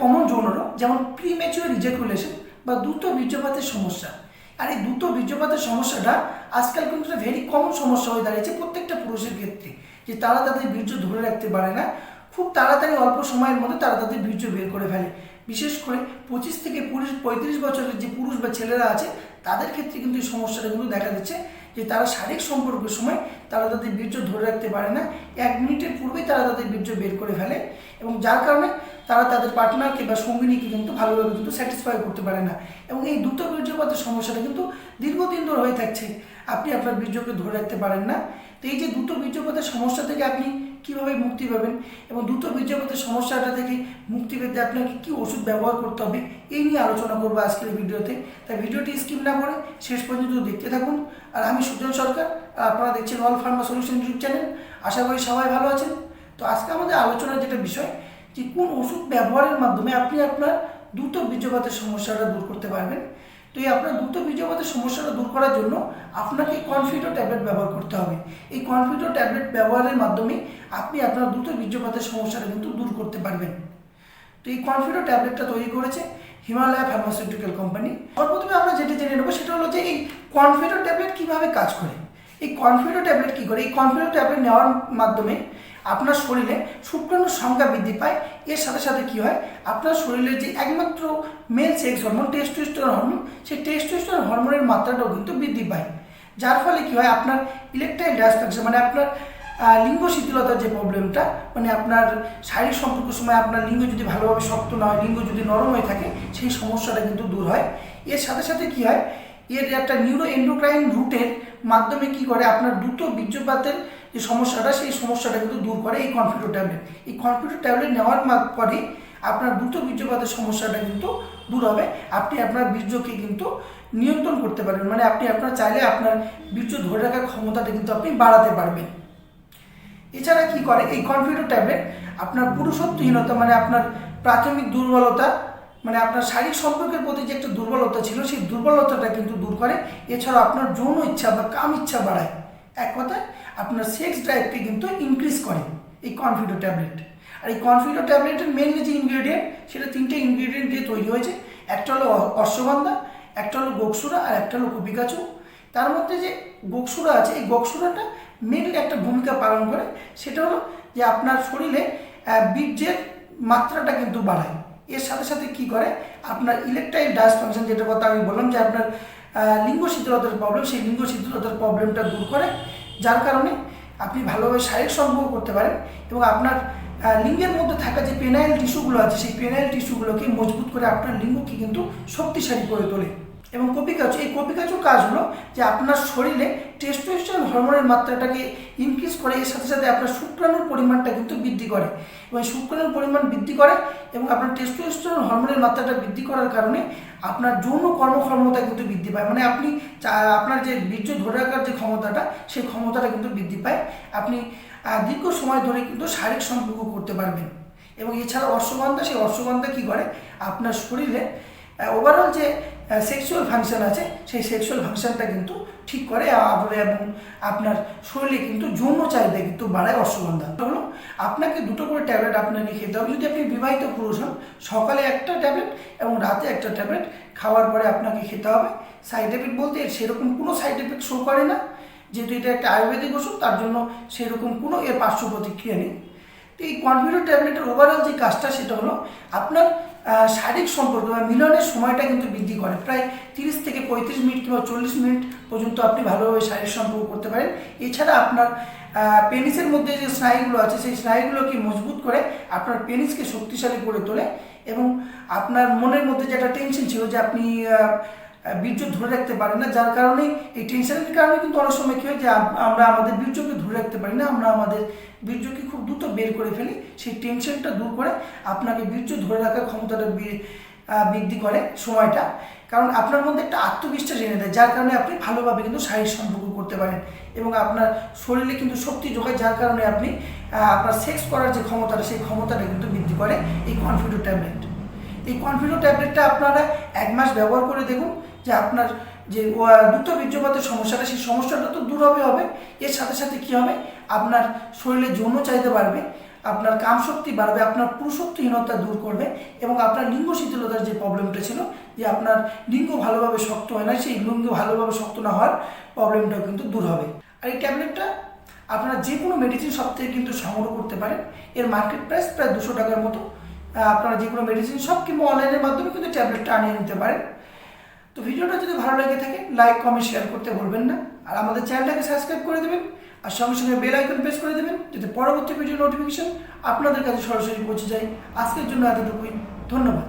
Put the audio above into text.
Common যৌন রোগ যেমন প্রিমেচুয়ার ইজাকুলেশন বা দ্রুত বীর্যপাতের সমস্যা। আর এই দ্রুত বীর্যপাতের সমস্যাটা আজকাল কিন্তু একটা ভেরি কমন সমস্যা হয়ে দাঁড়িয়েছে প্রত্যেকটা পুরুষের ক্ষেত্রে, যে তারা তাদের বীর্য ধরে রাখতে পারে না। খুব তাড়াতাড়ি অল্প সময়ের মধ্যে তারা তাদের বীর্য বের করে ফেলে। বিশেষ করে পঁচিশ থেকে পুরুষ পঁয়ত্রিশ বছরের যে পুরুষ বা ছেলেরা আছে, তাদের ক্ষেত্রে কিন্তু এই সমস্যাটা কিন্তু দেখা দিচ্ছে, যে তারা শারীরিক সম্পর্কের সময় তারা তাদের বীর্য ধরে রাখতে পারে না। এক মিনিটের পূর্বেই তারা তাদের বীর্য বের করে ফেলে এবং যার কারণে তারা তাদের পার্টনারকে বা সঙ্গিনীকে কিন্তু ভালোভাবে কিন্তু স্যাটিসফাই করতে পারে না। এবং এই দ্রুত বীর্যপাতের সমস্যাটা কিন্তু দীর্ঘদিন ধরে হয়ে থাকছে। আপনি আপনার বীর্যকে ধরে রাখতে পারেন না। তো এই যে দুটো বীর্যপাতের সমস্যা থেকে আপনি কীভাবে মুক্তি পাবেন এবং দ্রুত বীর্যপাতের সমস্যাটা থেকে মুক্তি পেতে আপনাকে কি ওষুধ ব্যবহার করতে হবে, এই নিয়ে আলোচনা করব আজকের ভিডিওতে। তাই ভিডিওটি স্কিপ না করে শেষ পর্যন্ত দেখতে থাকুন। আর আমি সুজন সরকার, আর আপনারা দেখছেন all pharma solution YouTube channel আশা করি সবাই ভালো আছেন। তো আজকে আমাদের আলোচনার যেটা বিষয় যে কোন ওষুধ ব্যবহারের মাধ্যমে আপনি আপনার দ্রুত বীর্যপাতের সমস্যাটা দূর করতে পারবেন। তো এই আপনার দ্রুত বীর্যপাতের সমস্যাটা দূর করার জন্য আপনাকে কনফিডো ট্যাবলেট ব্যবহার করতে হবে। এই কনফিডো ট্যাবলেট ব্যবহারের মাধ্যমে আপনি আপনার দ্রুত বীর্যপাতের সমস্যাটা কিন্তু দূর করতে পারবেন। তো এই কনফিডো ট্যাবলেটটা তৈরি করেছে হিমালয়া ফার্মাসিউটিক্যাল কোম্পানি সর্বপ্রথমে আমরা যেটা জেনে নেব সেটা হলো যে এই কনফিডো ট্যাবলেট কীভাবে কাজ করে? এই কনফিডো ট্যাবলেট কী করে? এই কনফিডো ট্যাবলেট নেওয়ার মাধ্যমে আপনার শরীরে শুক্রাণুর সংখ্যা বৃদ্ধি পায়। এর সাথে সাথে কি হয়? আপনার শরীরের যে একমাত্র male sex hormone testosterone hormone সেই টেস্টোস্টেরন হরমোনের মাত্রাটাও কিন্তু বৃদ্ধি পায়। যার ফলে কি হয়? আপনার ইলেকট্রাইল ডায়াস্ট্রাকশন মানে আপনার লিঙ্গ শিথিলতার যে প্রবলেমটা মানে আপনার শারীরিক সম্পর্কের সময় আপনার লিঙ্গ যদি ভালোভাবে শক্ত না হয়, লিঙ্গ যদি নরম হয়ে থাকে, সেই সমস্যাটা কিন্তু দূর হয়। এর সাথে সাথে কি হয়? এর একটা নিউরো এন্ডোক্রাইন রুটের মাধ্যমে কি করে? আপনার দ্রুত বীর্যপাতের যে সমস্যাটা, সেই সমস্যাটা কিন্তু দূর করে এই কনফিউটো ট্যাবলেট এই কনফিউটো ট্যাবলেট নেওয়ার পরে আপনার দ্রুত বীর্যপাতের সমস্যাটা কিন্তু দূর হবে। আপনি আপনার বীর্যকে কিন্তু নিয়ন্ত্রণ করতে পারবেন। মানে আপনি আপনার চাইলে আপনার বীর্য ধরে রাখার ক্ষমতাটা কিন্তু আপনি বাড়াতে পারবেন। এছাড়া কি করে? এই কনফিউটো ট্যাবলেট আপনার পুরুষত্বহীনতা মানে আপনার প্রাথমিক দুর্বলতা মানে আপনার শারীরিক সম্পর্কের প্রতি যে একটা দুর্বলতা ছিল, সেই দুর্বলতাটা কিন্তু দূর করে। এছাড়া আপনার যৌন ইচ্ছা বা কাম ইচ্ছা বাড়ায়। এক কথায় আপনার সেক্স ড্রাইভকে কিন্তু ইনক্রিজ করে এই কনফিউটো ট্যাবলেট আর এই কনফিউটো ট্যাবলেটের মেনলি যে ইনগ্রেডিয়েন্ট সেটা তিনটে ইনগ্রেডিয়েন্ট দিয়ে তৈরি হয়েছে। একটা হলো অশ্বগন্ধা, একটা হলো গোকসুরা, আর একটা হলো কপিকাচু তার মধ্যে যে গোকসুরা আছে, এই গোকসুরাটা মেনলি একটা ভূমিকা পালন করে। সেটা হলো যে আপনার শরীরে বীর্যের মাত্রাটা কিন্তু বাড়ায়। এর সাথে সাথে কি করে? আপনার ইলেকট্রাইল ফাংশন যেটা কথা আমি বললাম যে আপনার লিঙ্গ শীতলতার প্রবলেম সেই লিঙ্গ শীতলতার প্রবলেমটা দূর করে। যার কারণে আপনি ভালোভাবে শারীরিক সম্পর্ক করতে পারেন এবং আপনার লিঙ্গের মধ্যে থাকা যে পেনাইল টিস্যুগুলো আছে, সেই পেনাইল টিস্যুগুলোকে মজবুত করে আপনার লিঙ্গকে কিন্তু শক্তিশালী করে তোলে। এবং কপিকাচু এই কপিকাচুর কাজ হলো যে আপনার শরীরে টেস্টোস্টেরন হরমোনের মাত্রাটাকে ইনক্রিজ করে, এর সাথে সাথে আপনার শুক্রাণুর পরিমাণটা কিন্তু বৃদ্ধি করে। এবং শুক্রাণুর পরিমাণ বৃদ্ধি করে এবং আপনার টেস্টোস্টেরন হরমোনের মাত্রাটা বৃদ্ধি করার কারণে আপনার যৌন কর্মক্ষমতা কিন্তু বৃদ্ধি পায়। মানে আপনি আপনার যে বীর্য ধরে রাখার যে ক্ষমতাটা, সেই ক্ষমতাটা কিন্তু বৃদ্ধি পায়। আপনি দীর্ঘ সময় ধরে কিন্তু শারীরিক সম্পর্ক করতে পারবেন। এবং এছাড়া অশ্বগন্ধা সেই অশ্বগন্ধা কী করে? আপনার শরীরে ওভারঅল যে সেক্সুয়াল ফাংশন আছে, সেই সেক্সুয়াল ফাংশনটা কিন্তু ঠিক করে আবরে এবং আপনার শরীরে কিন্তু যৌন চাহিদা কিন্তু বাড়ায় অশ্বগন্ধা হলো আপনাকে দুটো করে ট্যাবলেট আপনাকে খেতে হবে। যদি আপনি বিবাহিত পুরুষ হন, সকালে একটা ট্যাবলেট এবং রাতে একটা ট্যাবলেট, খাওয়ার পরে আপনাকে খেতে হবে। সাইড এফেক্ট বলতে সেরকম কোনো সাইড এফেক্ট শো করে না। যেহেতু এটা একটা আয়ুর্বেদিক ওষুধ, তার জন্য সেরকম কোনো এর পার্শ্ব প্রতিক্রিয়া নেই। তো এই কনফিডেন্ট ট্যাবলেটের ওভারঅল যে কাজটা, সেটা হলো আপনার শারীরিক সম্পর্ক বা মিলনের সময়টা কিন্তু বৃদ্ধি করে। প্রায় তিরিশ থেকে পঁয়ত্রিশ মিনিট কিংবা চল্লিশ মিনিট পর্যন্ত আপনি ভালোভাবে শারীরিক সম্পর্ক করতে পারেন। এছাড়া আপনার পেনিসের মধ্যে যে স্নায়ুগুলো আছে, সেই স্নায়ুগুলোকে মজবুত করে আপনার পেনিসকে শক্তিশালী করে তোলে এবং আপনার মনের মধ্যে যে একটা টেনশন ছিল যে আপনি বীর্য ধরে রাখতে পারেন না, যার কারণে এই টেনশনের কারণে কিন্তু অনেক সময় কী হয় যে আমরা আমাদের বীর্যকে ধরে রাখতে পারি না, আমরা আমাদের বীর্যকে খুব দ্রুত বের করে ফেলি, সেই টেনশনটা দূর করে আপনাকে বীর্য ধরে রাখার ক্ষমতাটা বৃদ্ধি করে সময়টা। কারণ আপনার মধ্যে একটা আত্মবিশ্বাস এনে দেয়, যার কারণে আপনি ভালোভাবে কিন্তু শারীরিক সম্পর্ক করতে পারেন এবং আপনার শরীরে কিন্তু শক্তি যোগায়, যার কারণে আপনি আপনার সেক্স করার যে ক্ষমতাটা, সেই ক্ষমতাটা কিন্তু বৃদ্ধি করে এই কনফিডো ট্যাবলেট এই কনফিডো ট্যাবলেটটা আপনারা এক মাস ব্যবহার করে দেখুন যে আপনার যে ও- দ্রুত বীর্যপাতের সমস্যাটা, সেই সমস্যাটা তো দূর হবে হবে। এর সাথে সাথে কী হবে? আপনার শরীরে যৌন চাহিদা বাড়বে, আপনার কামশক্তি বাড়বে, আপনার পুরুষত্বহীনতা দূর করবে এবং আপনার লিঙ্গ শিথিলতার যে প্রবলেমটা ছিল, যে আপনার লিঙ্গ ভালোভাবে শক্ত হয় না সেই লিঙ্গ ভালোভাবে শক্ত না হওয়ার প্রবলেমটাও কিন্তু দূর হবে। আর এই ট্যাবলেটটা আপনারা যে কোনো মেডিসিন শপ থেকে কিন্তু সংগ্রহ করতে পারেন। এর মার্কেট প্রাইস প্রায় দুশো টাকার মতো। আপনারা যে কোনো মেডিসিন শপ কিংবা অনলাইনের মাধ্যমে কিন্তু ট্যাবলেটটা আনিয়ে নিতে পারেন। তো ভিডিওটা যদি ভালো লেগে থাকে লাইক কমেন্ট শেয়ার করতে ভুলবেন না। আর আমাদের চ্যানেলটাকে সাবস্ক্রাইব করে দেবেন, আর সঙ্গে সঙ্গে বেল আইকন প্রেস করে দেবেন, যাতে পরবর্তী ভিডিও নোটিফিকেশন আপনাদের কাছে সরাসরি পৌঁছে যায়। আজকের জন্য এতটুকুই। ধন্যবাদ।